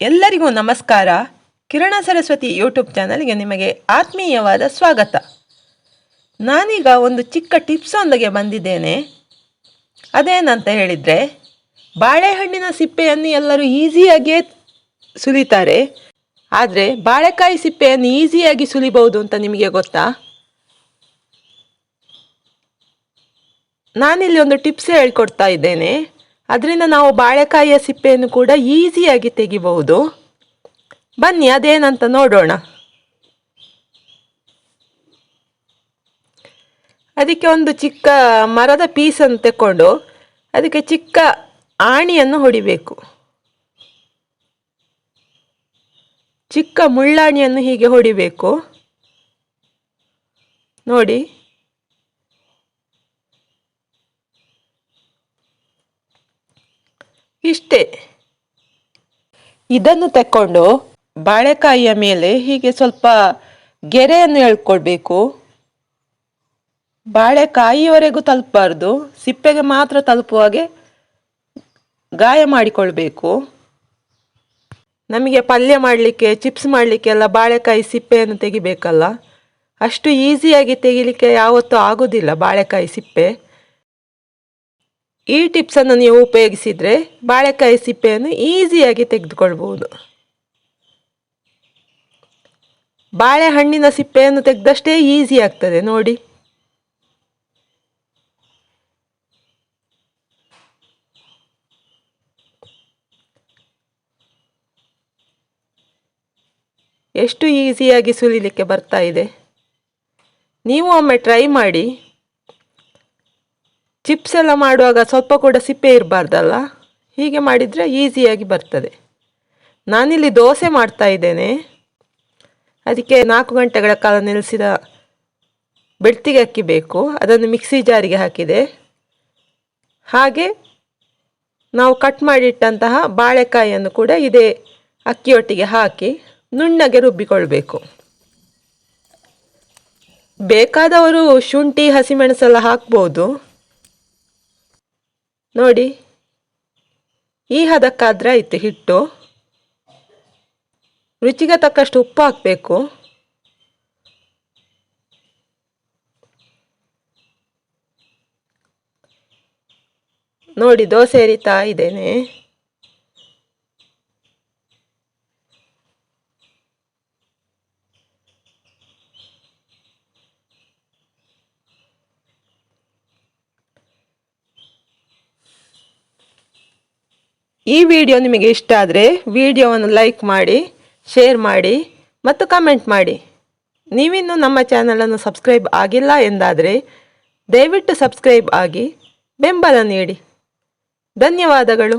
ಎಲ್ಲರಿಗೂ ನಮಸ್ಕಾರ. ಕಿರಣ ಸರಸ್ವತಿ ಯೂಟ್ಯೂಬ್ ಚಾನಲ್ಗೆ ನಿಮಗೆ ಆತ್ಮೀಯವಾದ ಸ್ವಾಗತ. ನಾನೀಗ ಒಂದು ಚಿಕ್ಕ ಟಿಪ್ಸ್ ಒಂದಿಗೆ ಬಂದಿದ್ದೇನೆ. ಅದೇನಂತ ಹೇಳಿದರೆ, ಬಾಳೆಹಣ್ಣಿನ ಸಿಪ್ಪೆಯನ್ನು ಎಲ್ಲರೂ ಈಸಿಯಾಗಿಯೇ ಸುಲಿತಾರೆ. ಆದರೆ ಬಾಳೆಕಾಯಿ ಸಿಪ್ಪೆಯನ್ನು ಈಸಿಯಾಗಿ ಸುಲಿಬಹುದು ಅಂತ ನಿಮಗೆ ಗೊತ್ತಾ? ನಾನಿಲ್ಲಿ ಒಂದು ಟಿಪ್ಸ್ ಹೇಳ್ಕೊಡ್ತಾ ಇದ್ದೇನೆ. ಅದರಿಂದ ನಾವು ಬಾಳೆಕಾಯಿಯ ಸಿಪ್ಪೆಯನ್ನು ಕೂಡ ಈಸಿಯಾಗಿ ತೆಗಿಬಹುದು. ಬನ್ನಿ, ಅದೇನಂತ ನೋಡೋಣ. ಅದಕ್ಕೆ ಒಂದು ಚಿಕ್ಕ ಮರದ ಪೀಸನ್ನು ತಕೊಂಡು ಅದಕ್ಕೆ ಚಿಕ್ಕ ಆಣಿಯನ್ನು ಹೊಡಿಬೇಕು. ಚಿಕ್ಕ ಮುಳ್ಳಾಣಿಯನ್ನು ಹೀಗೆ ಹೊಡಿಬೇಕು. ನೋಡಿ. ಇಷ್ಟೇ. ಇದನ್ನು ತಕ್ಕೊಂಡು ಬಾಳೆಕಾಯಿಯ ಮೇಲೆ ಹೀಗೆ ಸ್ವಲ್ಪ ಗೆರೆಯನ್ನು ಎಳ್ಕೊಳ್ಬೇಕು. ಬಾಳೆಕಾಯಿಯವರೆಗೂ ತಲುಪಬಾರ್ದು. ಸಿಪ್ಪೆಗೆ ಮಾತ್ರ ತಲುಪುವಾಗೆ ಗಾಯ ಮಾಡಿಕೊಳ್ಬೇಕು. ನಮಗೆ ಪಲ್ಯ ಮಾಡಲಿಕ್ಕೆ, ಚಿಪ್ಸ್ ಮಾಡಲಿಕ್ಕೆ ಎಲ್ಲ ಬಾಳೆಕಾಯಿ ಸಿಪ್ಪೆಯನ್ನು ತೆಗಿಬೇಕಲ್ಲ. ಅಷ್ಟು ಈಸಿಯಾಗಿ ತೆಗಿಲಿಕ್ಕೆ ಯಾವತ್ತೂ ಆಗೋದಿಲ್ಲ ಬಾಳೆಕಾಯಿ ಸಿಪ್ಪೆ. ಈ ಟಿಪ್ಸನ್ನು ನೀವು ಉಪಯೋಗಿಸಿದರೆ ಬಾಳೆಕಾಯಿ ಸಿಪ್ಪೆಯನ್ನು ಈಸಿಯಾಗಿ ತೆಗೆದುಕೊಳ್ಬೋದು ಬಾಳೆಹಣ್ಣಿನ ಸಿಪ್ಪೆಯನ್ನು ತೆಗೆದಷ್ಟೇ ಈಸಿ ಆಗ್ತದೆ, ನೋಡಿ. ಎಷ್ಟು ಈಸಿಯಾಗಿ ಸುಲಿಲಿಕ್ಕೆ ಬರ್ತಾ ಇದೆ. ನೀವು ಒಮ್ಮೆ ಟ್ರೈ ಮಾಡಿ. ಚಿಪ್ಸ್ ಎಲ್ಲ ಮಾಡುವಾಗ ಸ್ವಲ್ಪ ಕೂಡ ಸಿಪ್ಪೆ ಇರಬಾರ್ದಲ್ಲ? ಹೀಗೆ ಮಾಡಿದರೆ ಈಸಿಯಾಗಿ ಬರ್ತದೆ. ನಾನಿಲ್ಲಿ ದೋಸೆ ಮಾಡ್ತಾ ಇದ್ದೇನೆ. ಅದಕ್ಕೆ ನಾಲ್ಕು ಗಂಟೆಗಳ ಕಾಲ ನಿಲ್ಲಿಸಿದ ಬೆಳ್ತಿಗೆ ಅಕ್ಕಿ ಬೇಕು ಅದನ್ನು ಮಿಕ್ಸಿ ಜಾರಿಗೆ ಹಾಕಿದೆ. ಹಾಗೆ ನಾವು ಕಟ್ ಮಾಡಿಟ್ಟಂತಹ ಬಾಳೆಕಾಯಿಯನ್ನು ಕೂಡ ಇದೇ ಅಕ್ಕಿಯೊಟ್ಟಿಗೆ ಹಾಕಿ ನುಣ್ಣಗೆ ರುಬ್ಬಿಕೊಳ್ಬೇಕು. ಬೇಕಾದವರು ಶುಂಠಿ, ಹಸಿಮೆಣಸೆಲ್ಲ ಹಾಕ್ಬೋದು. ನೋಡಿ. ಈ ಹದಕ್ಕಾದ್ರೆ ಆಯಿತು ಹಿಟ್ಟು. ರುಚಿಗೆ ತಕ್ಕಷ್ಟು ಉಪ್ಪು ಹಾಕಬೇಕು. ನೋಡಿ ದೋಸೆ ಎರಿತಾ ಇದ್ದೇನೆ. ಈ ವಿಡಿಯೋ ನಿಮಗೆ ಇಷ್ಟ ಆದರೆ ವಿಡಿಯೋವನ್ನು ಲೈಕ್ ಮಾಡಿ ಶೇರ್ ಮಾಡಿ ಮತ್ತು ಕಮೆಂಟ್ ಮಾಡಿ. ನೀವಿನ್ನು ನಮ್ಮ ಚಾನಲನ್ನು ಸಬ್ಸ್ಕ್ರೈಬ್ ಆಗಿಲ್ಲ ಎಂದಾದರೆ ದಯವಿಟ್ಟು ಸಬ್ಸ್ಕ್ರೈಬ್ ಆಗಿ ಬೆಂಬಲ ನೀಡಿ. ಧನ್ಯವಾದಗಳು.